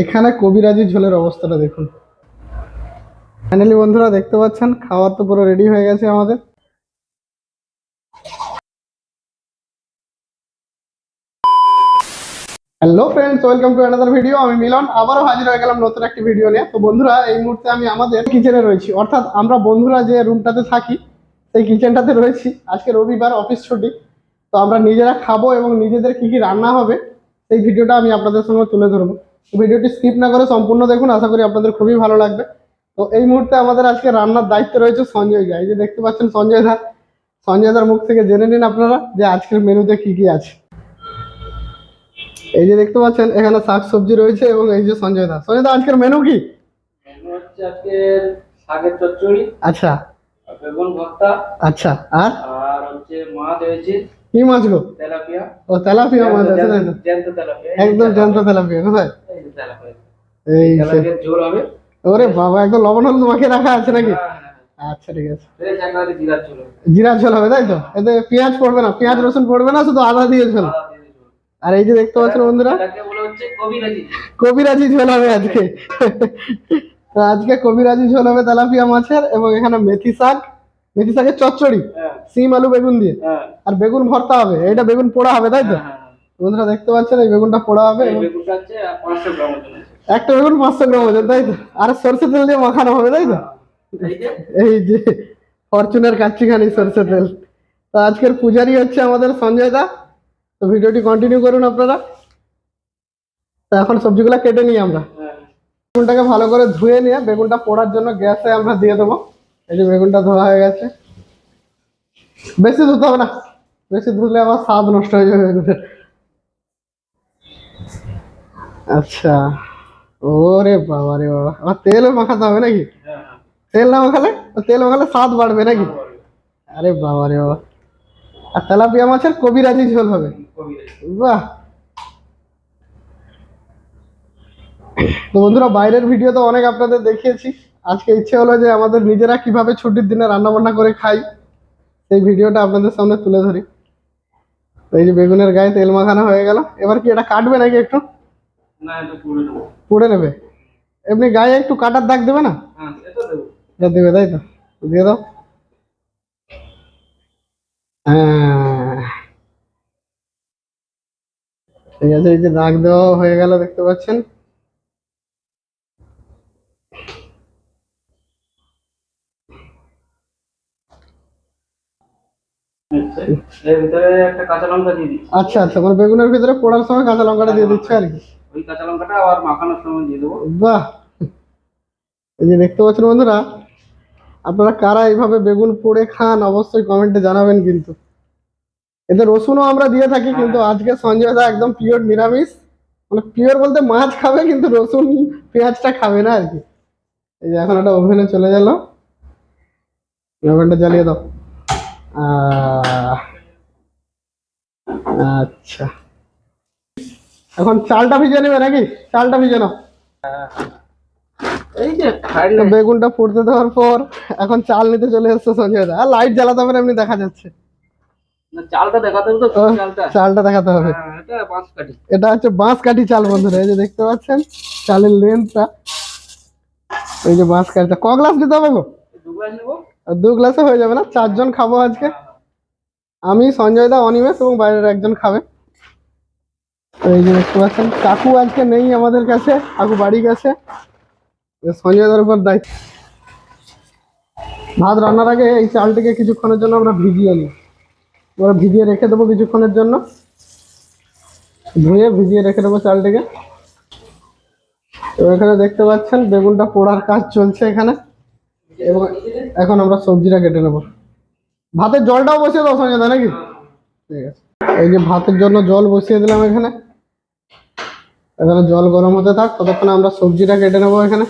এখানে কবিরাজি ঝোলের অবস্থাটা দেখুন। ফাইনালি বন্ধুরা দেখতে পাচ্ছেন খাবার তো পুরো রেডি হয়ে গেছে আমাদের। Hello friends welcome to another video আমি মিলন, আবারও হাজির হয়ে গেলাম নতুন একটি ভিডিও নিয়ে। তো বন্ধুরা, এই মুহূর্তে আমি আমাদের কিচেনে রয়েছি। অর্থাৎ আমরা বন্ধুরা যে রুমটাতে থাকি, সেই কিচেনটাতে রয়েছি। আজকে রবিবার অফিস ছুটি। তো আমরা নিজেরা খাব এবং নিজেদের কি কি রান্না হবে, সেই ভিডিওটা আমি আপনাদের সঙ্গে তুলে ধরবো। ভিডিওটি স্কিপ না করে সম্পূর্ণ দেখুন আশা করি আপনাদের খুবই ভালো লাগবে। তো এই মুহূর্তে আমাদের আজকে রান্নার দায়িত্ব রয়েছে সঞ্জয় দা। এই যে দেখতে পাচ্ছেন সঞ্জয় দা সঞ্জয় দার মুখ থেকে জেনে নিন আপনারা যে আজকের মেনুতে কি কি আছে। এই যে দেখতে পাচ্ছেন এখানে শাক সবজি রয়েছে এবং এই যে সঞ্জয় দা। সঞ্জয় দা আজকের মেনু কি? হচ্ছে আজকে শাকের চচ্চড়ি আচ্ছা। বেগুন ভর্তা আচ্ছা আর? আর হচ্ছে মাছ হয়েছে কি মাছ গো? তেলাপিয়া। ও তেলাপিয়া মাছ আছে জ্যান্ত তেলাপিয়া একদম জ্যান্ত তেলাপিয়া কোথায়? এই ওরে বাবা একদম লবণ হলুদ মাখিয়ে রাখা আছে নাকি? হ্যাঁ, হ্যাঁ। আচ্ছা ঠিক আছে। জিরার ঝোল হবে। জিরা ঝোল হবে তাই তো? এতে পেঁয়াজ পড়বে না পেঁয়াজ রসুন পড়বে না শুধু আদা দিয়ে ঝোল। আর এই যে দেখতে পাচ্ছেন বন্ধুরা কবিরাজি ঝোল। হবে আজকে। তো আজকে কবিরাজি ঝোল হবে তেলাপিয়া মাছের এবং এখানে মেথি শাক মেথি শাকের চচ্চড়ি হ্যাঁ। সিম আলু বেগুন দিয়ে। আর বেগুন ভর্তা হবে এটা বেগুন পোড়া হবে তাই তো। বন্ধুরা দেখতে পাচ্ছেন এই বেগুনটা পোড়া হবে বেগুনটা হচ্ছে পাঁচশো গ্রাম ওজন একটা বেগুন পাঁচশো গ্রাম ওজন তাই তো? আর সরষে তেল দিয়ে মাখানো হবে তাই তো? এই যে। ফরচুনের কাচ্চিখানি সরষে তেল। তো আজকের পূজারি হচ্ছে আমাদের সঞ্জয় দা। তো ভিডিওটি কন্টিনিউ করুন আপনারা। তো এখন সবজিগুলো কেটে নিই আমরা। হ্যাঁ, বেগুনটাকে ভালো করে ধুয়ে নিয়ে বেগুনটা পোড়ার জন্য গ্যাসে আমরা দিয়ে দেবো। এই যে বেগুনটা ধোয়া হয়ে গেছে। বেশি ধুতে হবে না। বেশি ধুলে আবার স্বাদ নষ্ট হয়ে যাবে বেগুনের। আচ্ছা। ওরে বাবা রে বাবা। আবার তেলও মাখাতে হবে নাকি। তেল না মাখালে? তেল মাখালে স্বাদ বাড়বে নাকি? আরে বাবা রে বাবা। আর তেলাপিয়া মাছের কবিরাজি ঝোল হবে। বাহ। তো বন্ধুরা, বাইরের ভিডিও তো অনেক আপনাদের দেখিয়েছি। আজকে ইচ্ছে হলো যে আমাদের নিজেরা কীভাবে ছুটির দিনে রান্না বান্না করে খাই, সেই ভিডিওটা আপনাদের সামনে তুলে ধরি। এই যে বেগুনের গায়ে তেল মাখানো হয়ে গেল। এবার কি এটা কাটবে নাকি একটু? না এটা পুড়ে নেবে? এমনি গায়ে একটু কাটার দাগ দেবে না? হ্যাঁ এটা দেবো। এটা দেবে তাই তো? দিয়ে দাও। হ্যাঁ। ঠিক আছে এই যে দাগ দেওয়া হয়ে গেল দেখতে পাচ্ছেন? আচ্ছা আচ্ছা মানে বেগুনের ভিতরে পোড়ার সময় কাঁচা লঙ্কাটা দিয়ে দিচ্ছে আর কি। ওই কাঁচা লঙ্কাটা আবার মাখানোর সময় দিয়ে দেবো। বাহ! এই যে দেখতে পাচ্ছেন বন্ধুরা আপনারা কারা এইভাবে বেগুন পোড়ে খান অবশ্যই কমেন্টে জানাবেন কিন্তু। এতে রসুনও আমরা দিয়ে থাকি কিন্তু আজকে সঞ্জয় দা একদম পিওর নিরামিষ। মানে পিওর বলতে মাছ খাবে কিন্তু রসুন পেঁয়াজটা খাবে না আর কি। এই যে এখন একটা ওভেনে চলে গেল। ওভেনটা জ্বালিয়ে দাও। আচ্ছা। এখন চালটা ভিজে নেবে নাকি? চালটা ভিজে নাও। এই যে বেগুনটা ফুটতে দেওয়ার পর এখন চাল নিতে চলে এসছে সঞ্জয় দা আর লাইট জ্বালাতে হবে এমনি দেখা যাচ্ছে। চালটা দেখাতে হবে তো চালটা। দেখাতে হবে। হ্যাঁ এটা হচ্ছে বাঁশ কাঠি চাল বন্ধুরা এই যে দেখতে পাচ্ছেন? চালের লেন্থটা এই যে বাঁশ কাঠিটা ক গ্লাস দিতে হবে গো? দু গ্লাস হয়ে যাবে না? চারজন খাব আজকে। আমি সঞ্জয় দা অনিমেষ এবং বাইরের একজন খাবে। এই যে দেখতে পাচ্ছেন, কাকু আজকে নেই আমাদের কাছে, কাকু বাড়ি গেছে এ সঞ্জয় দার উপর দায়িত্ব। ভাত রান্নার আগে এই চালটিকে কিছুক্ষণের জন্য আমরা ভিজিয়ে নিই। ওরা ভিজিয়ে রেখে দেবো কিছুক্ষণের জন্য। ধুয়ে ভিজিয়ে রেখে দেবো চালটিকে। তো এখানে দেখতে পাচ্ছেন, বেগুনটা পোড়ার কাজ চলছে এখানে। এবং এখন আমরা সবজিটা কেটে নেব। ভাতের জলটাও বসিয়ে দাও সঞ্জয় নাকি? ঠিক আছে। এই যে ভাতের জন্য জল বসিয়ে দিলাম এখানে। এখানে জল গরম হতে থাক ততক্ষণে আমরা সবজিটা কেটে নেব এখানে।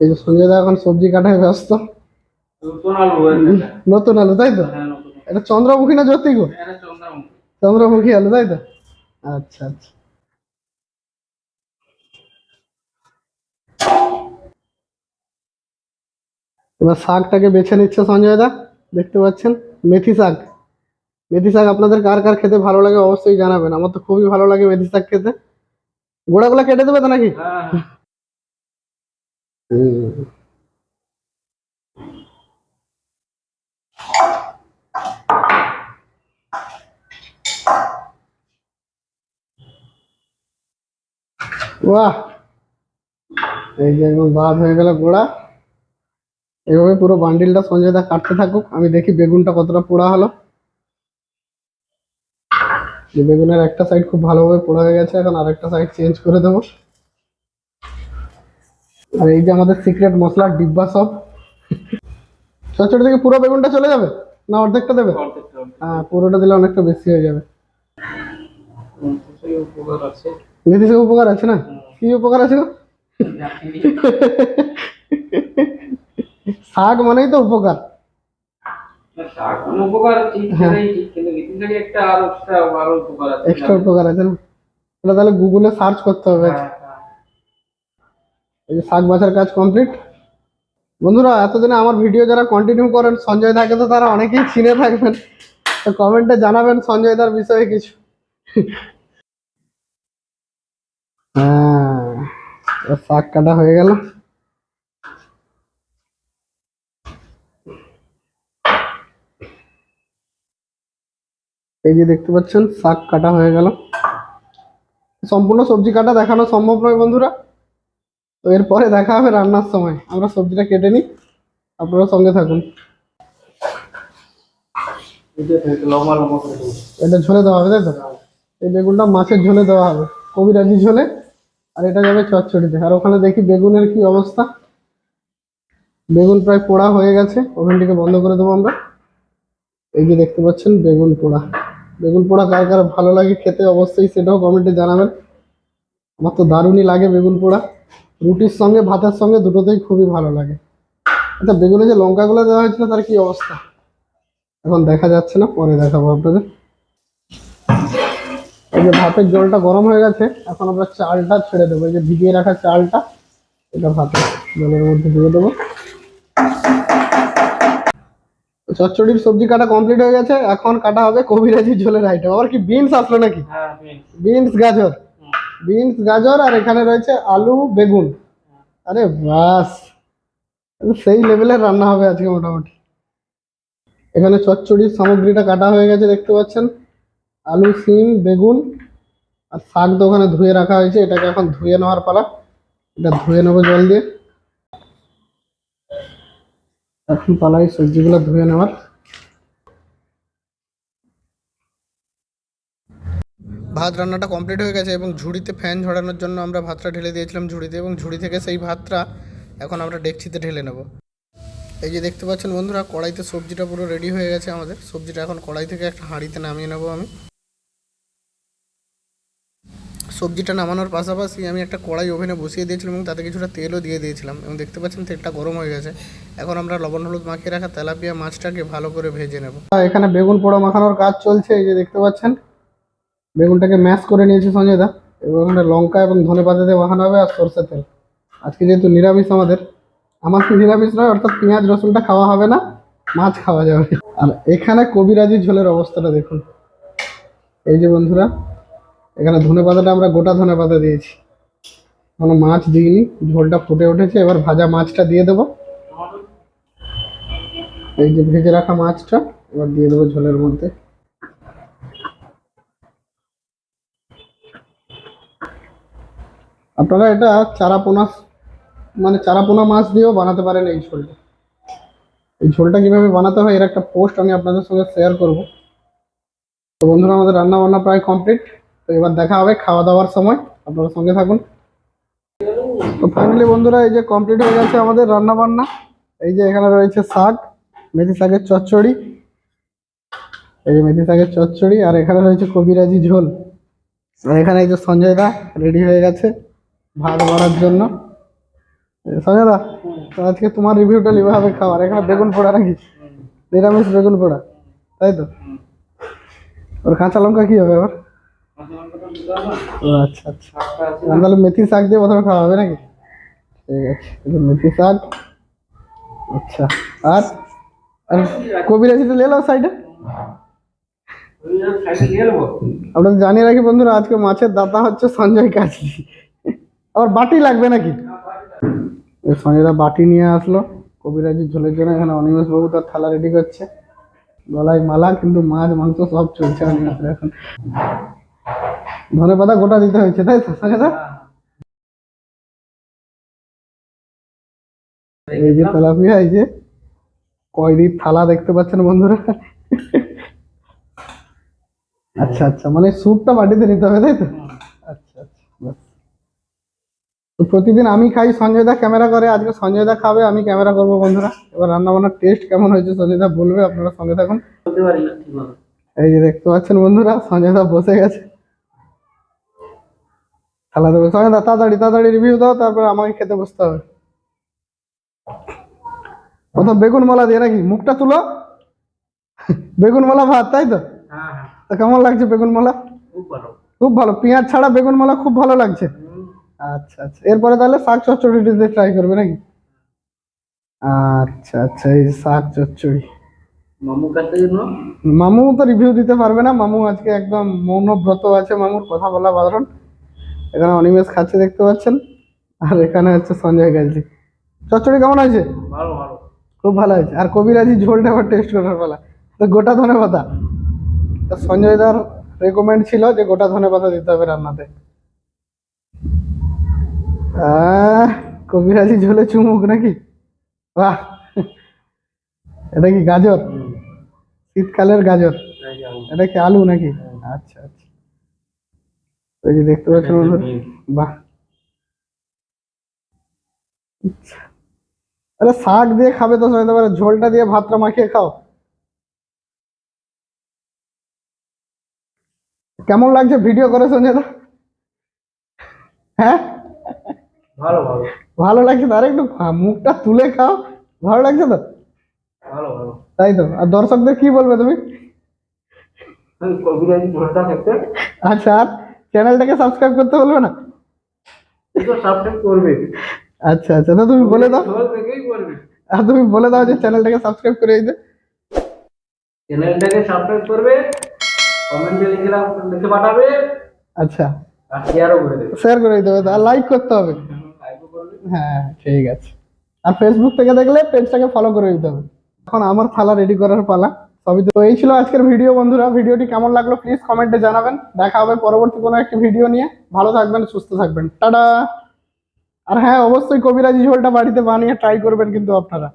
এই যে সঞ্জয় দা এখন সবজি কাটায় ব্যস্ত। নতুন আলু তাই তো? হ্যাঁ এটা চন্দ্রমুখী না জ্যোতি গো? চন্দ্রমুখী। চন্দ্রমুখী আলু তাই তো? আচ্ছা আচ্ছা। এবার শাকটাকে বেছে নিচ্ছে সঞ্জয় দা দেখতে পাচ্ছেন? মেথি শাক। মেথি শাক আপনাদের কার কার খেতে ভালো লাগে অবশ্যই জানাবেন। আমার তো খুবই ভালো লাগে মেথি শাক খেতে। গোড়াগুলো কেটে দেবে তো নাকি? হ্যাঁ হ্যাঁ। বাহ! এই যে একদম বাদ হয়ে গেল গোড়া। এইভাবে পুরো বান্ডিলটা সঞ্জয় দা কাটতে থাকুক। আমি দেখি বেগুনটা কতটা পোড়া হলো। যে বেগুনের একটা সাইড খুব ভালোভাবে পোড়া হয়ে গেছে এখন আরেকটা সাইড চেঞ্জ করে দেবো। আর এই যে আমাদের সিক্রেট মশলার ডিব্বা সব। চচ্চড়ি থেকে পুরো বেগুনটা চলে যাবে? না অর্ধেকটা দেবে? হ্যাঁ পুরোটা দিলে অনেকটা বেশি হয়ে যাবে। উপকার আছে। না? কি উপকার আছে? জানি। শাক মানেই তো উপকার। না, উপকার থেকে এক্সট্রা উপকার আছে না তাহলে গুগলে সার্চ করতে হবে। হ্যাঁ, হ্যাঁ। এই যে শাক বাছার কাজ কমপ্লিট বন্ধুরা এতদিনে আমার ভিডিও যারা কন্টিনিউ করেন সঞ্জয় দাকে তো তারা অনেকেই চিনে থাকবেন। তো কমেন্টে জানাবেন সঞ্জয় দার বিষয়ে কিছু। হ্যাঁ শাক কাটা হয়ে গেল। এই যে দেখতে পাচ্ছেন, শাক কাটা হয়ে গেল। সম্পূর্ণ সবজি কাটা দেখানো সম্ভব নয় বন্ধুরা। তো এরপরে দেখা হবে রান্নার সময়। আমরা সবজিটা কেটে নিই। আপনারা সঙ্গে থাকুন। এটা ঝোলে দেওয়া হবে, তাই তো? এই বেগুনটা মাছের ঝোলে দেওয়া হবে। কবিরাজি ঝোলে, আর এটা যাবে চচ্চড়িতে। আর ওখানে দেখি বেগুনের কি অবস্থা। বেগুন প্রায় পোড়া হয়ে গেছে। ওভেনটিকে বন্ধ করে দেবো আমরা। এই যে দেখতে পাচ্ছেন, বেগুন পোড়া। বেগুন পোড়া কার কার ভালো লাগে খেতে অবশ্যই সেটাও কমেন্টে জানাবেন। আমার তো দারুণই লাগে বেগুন পোড়া। রুটির সঙ্গে, ভাতের সঙ্গে দুটোতেই খুবই ভালো লাগে। আচ্ছা বেগুনে যে লঙ্কাগুলো দেওয়া হয়েছিল, তার কি অবস্থা? এখন দেখা যাচ্ছে না, পরে দেখাবো আপনাদের। এই যে ভাতের জলটা গরম হয়ে গেছে, এখন আমরা চালটা ছেড়ে দেবো। এই যে ভিজিয়ে রাখা চালটা, এটা ভাতের জলের মধ্যে দিয়ে দেবো। চচ্চড়ির সবজি কাটা কমপ্লিট হয়ে গেছে এখন কাটা হবে কবিরাজি ঝোলের আইটেম আবার কি বিনস আসলো নাকি? হ্যাঁ। বিনস গাজর। বিনস গাজর আর এখানে রয়েছে আলু বেগুন। আরে বাস সেই লেভেলের রান্না হবে আজকে মোটামুটি। এখানে চচ্চড়ির সামগ্রীটা কাটা হয়ে গেছে দেখতে পাচ্ছেন। আলু সিম বেগুন আর শাক তো ওখানে ধুয়ে রাখা হয়েছে। এটাকে এখন ধুয়ে নেওয়ার পালা। এটা ধুয়ে নেব জল দিয়ে। এখন পালাই সবজিগুলো ধুয়ে নেওয়ার। ভাত রান্নাটা কমপ্লিট হয়ে গেছে এবং ঝুড়িতে ফ্যান ঝরানোর জন্য আমরা ভাতটা ঢেলে দিয়েছিলাম ঝুড়িতে এবং ঝুড়ি থেকে সেই ভাতটা এখন আমরা ডেকচিতে ঢেলে নেব। এই যে দেখতে পাচ্ছেন বন্ধুরা, কড়াইতে সবজিটা পুরো রেডি হয়ে গেছে আমাদের। সবজিটা এখন কড়াই থেকে একটা হাঁড়িতে নামিয়ে নেব আমি। সবজিটা নামানোর পাশাপাশি আমি একটা কড়াই ওভেনে বসিয়ে দিয়েছিলাম এবং তাতে কিছুটা তেলও দিয়ে দিয়েছিলাম এবং দেখতে পাচ্ছেন তেলটা গরম হয়ে গেছে। এখন আমরা লবণ, হলুদ মাখিয়ে রাখা তেলাপিয়া মাছটাকে ভালো করে ভেজে নেব। এখানে বেগুন পোড়া মাখানোর কাজ চলছে, এই যে দেখতে পাচ্ছেন। বেগুনটাকে ম্যাশ করে নিয়েছে সঞ্জয় দা এবং এখানে লঙ্কা এবং ধনে পাতা দিয়ে মাখানো হবে আর সরষের তেল। আজকে যেহেতু নিরামিষ আমাদের, আমার তো নিরামিষ নয়, অর্থাৎ পেঁয়াজ, রসুনটা খাওয়া হবে না, মাছ খাওয়া যাবে। আর এখানে কবিরাজি ঝোলের অবস্থাটা দেখুন। এই যে বন্ধুরা এখানে ধনে পাতাটা আমরা গোটা ধনে পাতা দিয়েছি। কোনো মাছ দিইনি, ঝোলটা ফুটে উঠেছে, এবার ভাজা মাছটা দিয়ে দেবো। এই যে ভেজে রাখা মাছটা, এবার দিয়ে দেবো ঝোলের মধ্যে। আপনারা এটা চারাপোনা মানে চারাপোনা মাছ দিয়েও বানাতে পারেন এই ঝোলটা। এই ঝোলটা কীভাবে বানাতে হয়, এর একটা পোস্ট আমি আপনাদের সঙ্গে শেয়ার করব। তো বন্ধুরা, আমাদের রান্না বান্না প্রায় কমপ্লিট তো এবার দেখা হবে খাওয়া দাওয়ার সময়। আপনারা সঙ্গে থাকুন। তো ফাইনালি বন্ধুরা, এই যে কমপ্লিট হয়ে গেছে আমাদের রান্না বান্না এই যে এখানে রয়েছে শাক, মেথি শাকের চচ্চড়ি। এই যে মেথি শাকের চচ্চড়ি, আর এখানে রয়েছে কবিরাজি ঝোল। আর এখানে এই যে সঞ্জয় দা রেডি হয়ে গেছে ভাত বাড়ার জন্য। সঞ্জয় দা আজকে তোমার রিভিউটা নিতে হবে খাবার এখানে বেগুন পোড়া নাকি? নিরামিষ বেগুন পোড়া, তাই তো? ওর কাঁচা লঙ্কা কী হবে আবার? আচ্ছা আচ্ছা। আছে মেথি শাক দিয়ে প্রথমে খাওয়া হবে নাকি? ঠিক আছে মেথি শাক। আচ্ছা আর? আর কবিরাজিটা লে নাও সাইডে ওই জন্য নিয়ে রাখি বন্ধুরা, আজকে মাছের দাতা হচ্ছে সঞ্জয় কাজলি আবার বাটি লাগবে নাকি? এই সঞ্জয়দা বাটি নিয়ে আসলো। কবিরাজির ঝোলের জন্য এখানে অনিমেষ বাবু তার থালা রেডি করছে। গলায় মালা, কিন্তু মাছ, মাংস সব চলছে অনিমেষের এখন। ধনে পাতা গোটা দিতে হয়েছে তাই তো? সঞ্জয়দা এই যে তেলাপিয়া এই যে কয়দির থালা দেখতে পাচ্ছেন বন্ধুরা? আচ্ছা আচ্ছা মানে স্যুপটা বাটিতে নিতে হবে তাই তো? আচ্ছা আচ্ছা। তো প্রতিদিন আমি খাই সঞ্জয় দা ক্যামেরা করে আজকে সঞ্জয় দা খাবে আমি ক্যামেরা করব বন্ধুরা। এবার রান্না বান্নার টেস্ট কেমন হয়েছে সঞ্জয় দা বলবে আপনারা সঙ্গে থাকুন। এই যে দেখতে পাচ্ছেন বন্ধুরা সঞ্জয় দা বসে গেছে। খেলা দেবে দা তাড়াতাড়ি তাড়াতাড়ি রিভিউ দাও তারপরে আমাকে খেতে বসতে হবে। প্রথম বেগুন মালা দিয়ে নাকি মুখটা তুলো? বেগুন মালা ভাত তাই তো? হ্যাঁ হ্যাঁ। তো কেমন লাগছে বেগুন মালা? খুব ভালো। পেঁয়াজ ছাড়া বেগুন মালা খুব ভালো লাগছে। আচ্ছা আচ্ছা। এরপরে তাহলে শাক চচ্চড়ি দিয়ে ট্রাই করবে নাকি? আচ্ছা আচ্ছা এই শাক চচ্চড়ি। মামুর কাছ মামু তো রিভিউ দিতে পারবে না। মামু আজকে একদম মৌনব্রত আছে মামুর কথা বলা বারণ। এখানে অনিমেষ খাচ্ছে দেখতে পাচ্ছেন আর এখানে হচ্ছে সঞ্জয় গাজী চচ্চড়ি কেমন আছে? ভালো ভালো। খুব ভালো হয়েছে আর কবিরাজি ঝোলটা আবার টেস্ট করার পালা। তো গোটা ধনে পাতা। সঞ্জয় দার রেকমেন্ড ছিল যে গোটা ধনে পাতা দিতে হবে রান্নাতে। কবিরাজি ঝোলে চুমুক নাকি? বাহ! এটা কি গাজর? শীতকালের গাজর। এটা কি আলু নাকি? আচ্ছা আচ্ছা। ওই যে দেখতে পাচ্ছেন বাহ। আচ্ছা। আরে শাক দিয়ে খাবে তো সবাই পারে ঝোলটা দিয়ে ভাতটা মাখিয়ে খাও। কেমন লাগছে ভিডিও করে সঞ্জয় হ্যাঁ? ভালো ভালো। ভালো লাগছে তো? আর একটু মুখটা তুলে খাও। ভালো লাগছে তো? ভালো ভালো। তাই তো? আর দর্শকদের কি বলবে তুমি? আচ্ছা আর? চ্যানেলটাকে সাবস্ক্রাইব করতে বলবে না? সাবস্ক্রাইব করবে। আচ্ছা আচ্ছা তো তুমি বলে দাও। আর তুমি বলে দাও যে চ্যানেলটাকে সাবস্ক্রাইব করে দিতে চ্যানেলটাকে সাবস্ক্রাইব করবে কমেন্টে লিখে লিখে পাঠাবে আচ্ছা। আর শেয়ারও করে দেবে। শেয়ার করে দিতে হবে আর লাইক করতে হবে। হ্যাঁ ঠিক আছে। আর ফেসবুক থেকে দেখলে পেজটাকে ফলো করে দিতে হবে। এখন আমার থালা রেডি করার পালা। সবই তো এই ছিল আজকের ভিডিও বন্ধুরা। ভিডিওটি কেমন লাগল প্লিজ কমেন্টে জানাবেন। দেখা হবে পরবর্তী কোনো একটি ভিডিও নিয়ে। ভালো থাকবেন, সুস্থ থাকবেন। টাটা! আর হ্যাঁ অবশ্যই কবিরাজি ঝোলটা বাড়িতে বানিয়ে ট্রাই করবেন কিন্তু আপনারা।